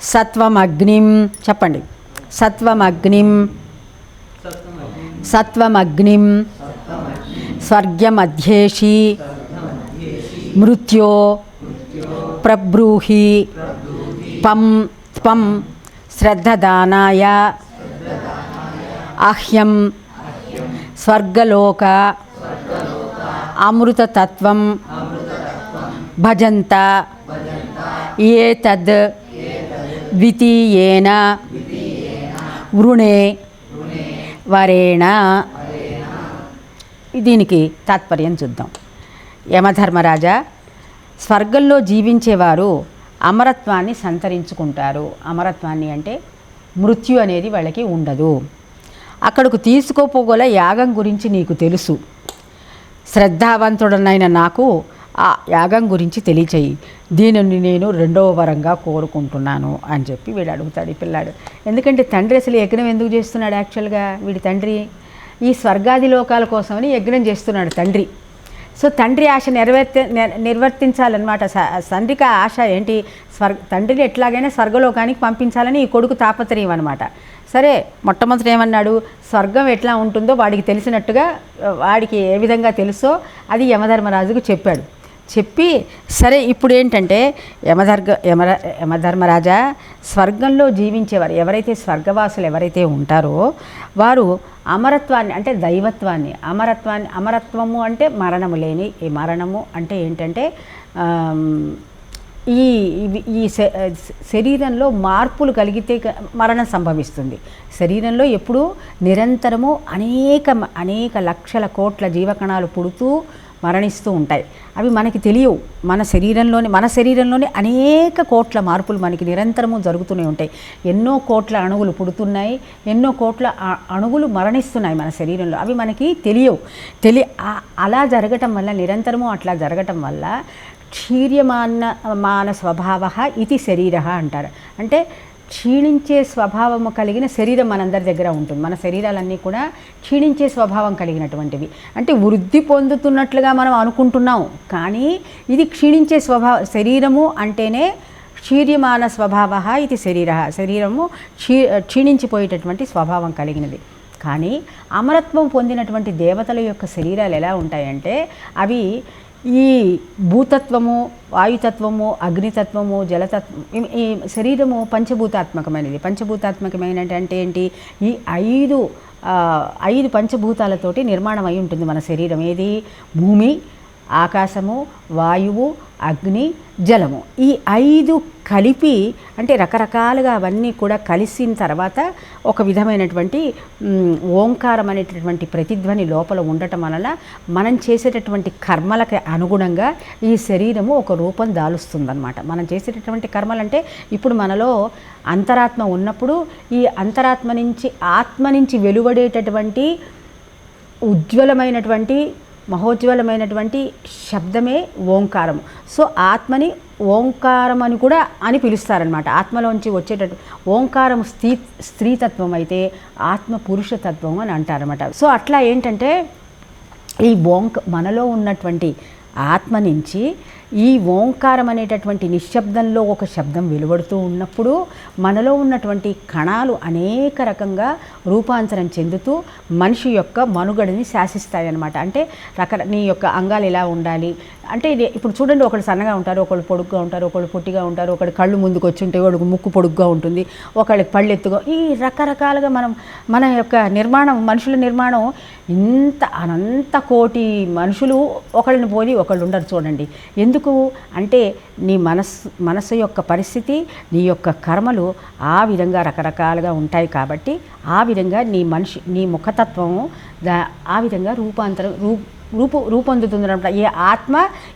సత్వమగ్నిం చెప్పండి. సత్వమగ్నిం సత్వమగ్నిం స్వర్గమధ్యేషి మృత్యో ప్రబ్రూహి పం త్వం శ్రద్ధదానాయ అహ్యం స్వర్గలోక అమృతతత్వం భజంత ఏతద్ ద్వితీయేన. వృణే. వరేణ. దీనికి తాత్పర్యం చూద్దాం. యమధర్మరాజా స్వర్గంలో జీవించేవారు అమరత్వాన్ని సంతరించుకుంటారు. అమరత్వాన్ని అంటే మృత్యు అనేది వాళ్ళకి ఉండదు. అక్కడకు తీసుకోపోగల యాగం గురించి నీకు తెలుసు. శ్రద్ధావంతుడనైన నాకు ఆ యాగం గురించి తెలియచేయి. దీనిని నేను రెండవ వరంగా కోరుకుంటున్నాను అని చెప్పి వీడు అడుగుతాడు ఈ పిల్లాడు. ఎందుకంటే తండ్రి అసలు యజ్ఞం ఎందుకు చేస్తున్నాడు యాక్చువల్గా వీడి తండ్రి? ఈ స్వర్గాది లోకాల కోసమని యజ్ఞం చేస్తున్నాడు తండ్రి. సో తండ్రి ఆశ నెరవేర్తి నిర్వర్తించాలన్నమాట. స- తండ్రికి ఆశ ఏంటి? స్వర్గ తండ్రిని ఎట్లాగైనా స్వర్గలోకానికి పంపించాలని ఈ కొడుకు తాపత్రయం అనమాట సరే మొట్టమొదటి ఏమన్నాడు? స్వర్గం ఎట్లా ఉంటుందో వాడికి తెలిసినట్టుగా వాడికి ఏ విధంగా తెలుసో అది యమధర్మరాజుకు చెప్పాడు. చెప్పి సరే ఇప్పుడు ఏంటంటే యమధర్గ యమర యమధర్మరాజా స్వర్గంలో జీవించేవారు ఎవరైతే స్వర్గవాసులు ఎవరైతే ఉంటారో వారు అమరత్వాన్ని అంటే దైవత్వాన్ని అమరత్వాన్ని అమరత్వము అంటే మరణము లేని ఈ మరణము అంటే ఏంటంటే ఈ ఈ శ- శరీరంలో మార్పులు కలిగితే మరణం సంభవిస్తుంది. శరీరంలో ఎప్పుడూ నిరంతరము అనేక అనేక లక్షల కోట్ల జీవకణాలు పుడుతూ మరణిస్తూ ఉంటాయి. అవి మనకి తెలియవు. మన శరీరంలోని మన శరీరంలోని అనేక కోట్ల మార్పులు మనకి నిరంతరము జరుగుతూనే ఉంటాయి. ఎన్నో కోట్ల అణువులు పుడుతున్నాయి. ఎన్నో కోట్ల అణువులు మరణిస్తున్నాయి మన శరీరంలో. అవి మనకి తెలియవు. తెలి అలా జరగటం వల్ల నిరంతరము అట్లా జరగటం వల్ల క్షీర్యమాన మాన స్వభావ ఇది శరీర అంటారు. అంటే క్షీణించే స్వభావము కలిగిన శరీరం మనందరి దగ్గర ఉంటుంది. మన శరీరాలన్నీ కూడా క్షీణించే స్వభావం కలిగినటువంటివి. అంటే వృద్ధి పొందుతున్నట్లుగా మనం అనుకుంటున్నాం. కానీ ఇది క్షీణించే స్వభావ శరీరము అంటేనే క్షీర్యమాన స్వభావ ఇది శరీర. శరీరము క్షీ క్షీణించిపోయేటటువంటి స్వభావం కలిగినది. కానీ అమరత్వం పొందినటువంటి దేవతల యొక్క శరీరాలు ఎలా ఉంటాయంటే అవి ఈ భూతత్వము వాయుతత్వము అగ్నితత్వము జలతత్వం ఈ- శరీరము పంచభూతాత్మకమైనది. పంచభూతాత్మకమైన అంటే ఏంటి? ఈ ఐదు ఐదు పంచభూతాలతోటి నిర్మాణం అయి ఉంటుంది మన శరీరం. ఏది? భూమి ఆకాశము వాయువు అగ్ని జలము. ఈ ఐదు కలిపి అంటే రకరకాలుగా అవన్నీ కూడా కలిసిన తర్వాత ఒక విధమైనటువంటి ఓంకారం అనేటటువంటి ప్రతిధ్వని లోపల ఉండటం వలన మనం చేసేటటువంటి కర్మలకి అనుగుణంగా ఈ శరీరము ఒక రూపం దాలుస్తుందనమాట మనం చేసేటటువంటి కర్మలు అంటే ఇప్పుడు మనలో అంతరాత్మ ఉన్నప్పుడు ఈ అంతరాత్మ నుంచి ఆత్మ నుంచి వెలువడేటటువంటి ఉజ్వలమైనటువంటి మహోజ్వలమైనటువంటి శబ్దమే ఓంకారము. సో ఆత్మని ఓంకారం అని కూడా అని పిలుస్తారనమాట ఆత్మలోంచి వచ్చేటట్టు ఓంకారం స్త్రీ స్త్రీతత్వం అయితే ఆత్మ పురుషతత్వం అని అంటారనమాట సో అట్లా ఏంటంటే ఈ ఓంక మనలో ఉన్నటువంటి ఆత్మ నుంచి ఈ ఓంకారం అనేటటువంటి నిశ్శబ్దంలో ఒక శబ్దం వెలువడుతూ ఉన్నప్పుడు మనలో ఉన్నటువంటి కణాలు అనేక రకంగా రూపాంతరం చెందుతూ మనిషి యొక్క మనుగడని శాసిస్తాయన్నమాట. అంటే రక నీ యొక్క అంగాలు ఎలా ఉండాలి? అంటే ఇది ఇప్పుడు చూడండి ఒకళ్ళు సన్నగా ఉంటారు ఒకళ్ళు పొడుగ్గా ఉంటారు ఒకళ్ళు పొట్టిగా ఉంటారు ఒకళ్ళు కళ్ళు ముందుకు వచ్చి ఉంటాయి ఒకడికి ముక్కు పొడుగ్గా ఉంటుంది ఒకళ్ళకి పళ్ళు ఎత్తుగా ఈ రకరకాలుగా మనం మన యొక్క నిర్మాణం మనుషుల నిర్మాణం ఇంత అనంత కోటి మనుషులు ఒకళ్ళని పోలి ఒకళ్ళు ఉండరు చూడండి. ఎందుకు? అంటే నీ మనస్సు మనస్సు యొక్క పరిస్థితి నీ యొక్క కర్మలు ఆ విధంగా రకరకాలుగా ఉంటాయి కాబట్టి ఆ విధంగా నీ మనిషి నీ ముఖతత్వము దా ఆ విధంగా రూపాంతరం రూ రూపు రూపొందుతుంది అనమాట ఈ ఆత్మ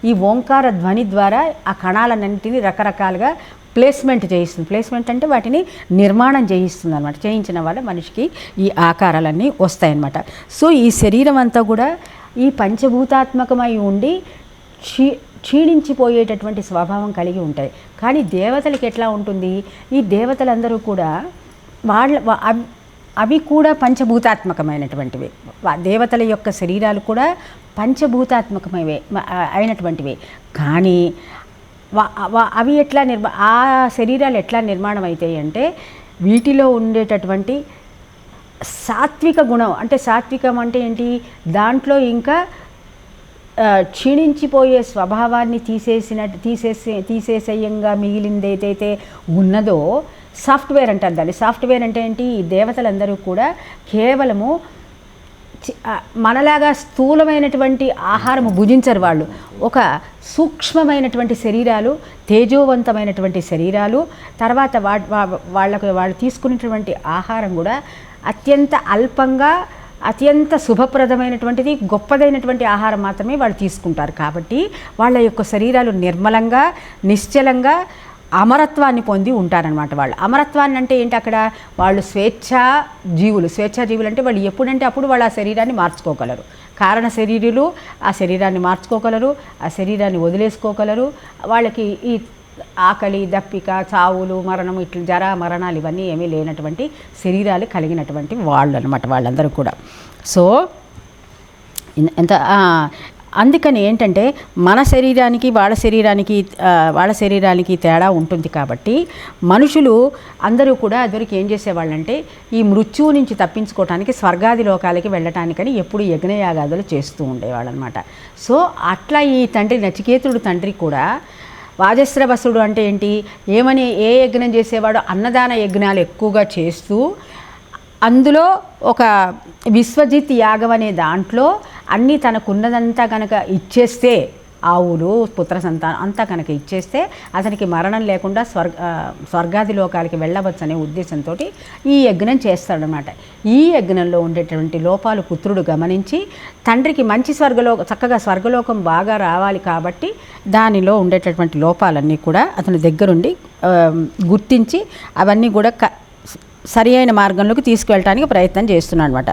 ఈ ఓంకార ధ్వని ద్వారా ఆ కణాలన్నింటినీ రకరకాలుగా ప్లేస్మెంట్ చేయిస్తుంది. ప్లేస్మెంట్ అంటే వాటిని నిర్మాణం చేయిస్తుంది అనమాట చేయించిన వల్ల మనిషికి ఈ ఆకారాలన్నీ వస్తాయన్నమాట. సో ఈ శరీరం అంతా కూడా ఈ పంచభూతాత్మకమై ఉండి క్షీ క్షీణించిపోయేటటువంటి స్వభావం కలిగి ఉంటాయి కానీ దేవతలకి ఎట్లా ఉంటుంది? ఈ దేవతలందరూ కూడా వాళ్ళ అవి కూడా పంచభూతాత్మకమైనటువంటివి. దేవతల యొక్క శరీరాలు కూడా పంచభూతాత్మకమైవే అయినటువంటివి. కానీ అవి ఎట్లా నిర్మా ఆ శరీరాలు ఎట్లా నిర్మాణం అవుతాయి అంటే వీటిలో ఉండేటటువంటి సాత్విక గుణం అంటే సాత్వికం అంటే ఏంటి? దాంట్లో ఇంకా క్షీణించిపోయే స్వభావాన్ని తీసేసిన తీసేసే తీసేసేయంగా మిగిలింది ఏదైతే ఉన్నదో సాఫ్ట్వేర్ అంటారు దాన్ని. సాఫ్ట్వేర్ అంటే ఏంటి? ఈ దేవతలందరూ కూడా కేవలము మనలాగా స్థూలమైనటువంటి ఆహారము భుజించరు వాళ్ళు. ఒక సూక్ష్మమైనటువంటి శరీరాలు తేజోవంతమైనటువంటి శరీరాలు తర్వాత వా వా- వాళ్ళకు వాళ్ళు తీసుకునేటువంటి ఆహారం కూడా అత్యంత అల్పంగా అత్యంత శుభప్రదమైనటువంటిది గొప్పదైనటువంటి ఆహారం మాత్రమే వాళ్ళు తీసుకుంటారు. కాబట్టి వాళ్ళ యొక్క శరీరాలు నిర్మలంగా నిశ్చలంగా అమరత్వాన్ని పొంది ఉంటారనమాట వాళ్ళు. అమరత్వాన్ని అంటే ఏంటి అక్కడ? వాళ్ళు స్వేచ్ఛా జీవులు. స్వేచ్ఛా జీవులు అంటే వాళ్ళు ఎప్పుడంటే అప్పుడు వాళ్ళు ఆ శరీరాన్ని మార్చుకోగలరు. కారణ శరీరులు ఆ శరీరాన్ని మార్చుకోగలరు ఆ శరీరాన్ని వదిలేసుకోగలరు. వాళ్ళకి ఈ ఆకలి దప్పిక చావులు మరణం ఇట్లా జర మరణాలు ఇవన్నీ ఏమీ లేనటువంటి శరీరాలు కలిగినటువంటి వాళ్ళు అనమాట వాళ్ళందరూ కూడా. సో ఎంత అందుకని ఏంటంటే మన శరీరానికి వాళ్ళ శరీరానికి వాళ్ళ శరీరానికి తేడా ఉంటుంది కాబట్టి మనుషులు అందరూ కూడా అదివరకు ఏం చేసేవాళ్ళంటే ఈ మృత్యువు నుంచి తప్పించుకోవటానికి స్వర్గాది లోకాలకి వెళ్ళటానికని ఎప్పుడు యజ్ఞయాగాదులు చేస్తూ ఉండేవాళ్ళు అనమాట సో అట్లా ఈ తండ్రి నచికేతుడు తండ్రి కూడా వాజస్రవసుడు అంటే ఏంటి? ఏమని ఏ యజ్ఞం చేసేవాడు? అన్నదాన యజ్ఞాలు ఎక్కువగా చేస్తూ అందులో ఒక విశ్వజిత్ యాగం అనే దాంట్లో అన్నీ తనకున్నదంతా కనుక ఇచ్చేస్తే ఆవులు పుత్ర సంతానం అంతా కనుక ఇచ్చేస్తే అతనికి మరణం లేకుండా స్వర్గ స్వర్గాది లోకాలకి వెళ్ళవచ్చు అనే ఉద్దేశంతో ఈ యజ్ఞం చేస్తాడనమాట ఈ యజ్ఞంలో ఉండేటువంటి లోపాలు పుత్రుడు గమనించి తండ్రికి మంచి స్వర్గలో చక్కగా స్వర్గలోకం బాగా రావాలి కాబట్టి దానిలో ఉండేటటువంటి లోపాలన్నీ కూడా అతని దగ్గరుండి గుర్తించి అవన్నీ కూడా క సరి అయిన మార్గంలోకి తీసుకువెళ్ళటానికి ప్రయత్నం చేస్తున్నాడు అనమాట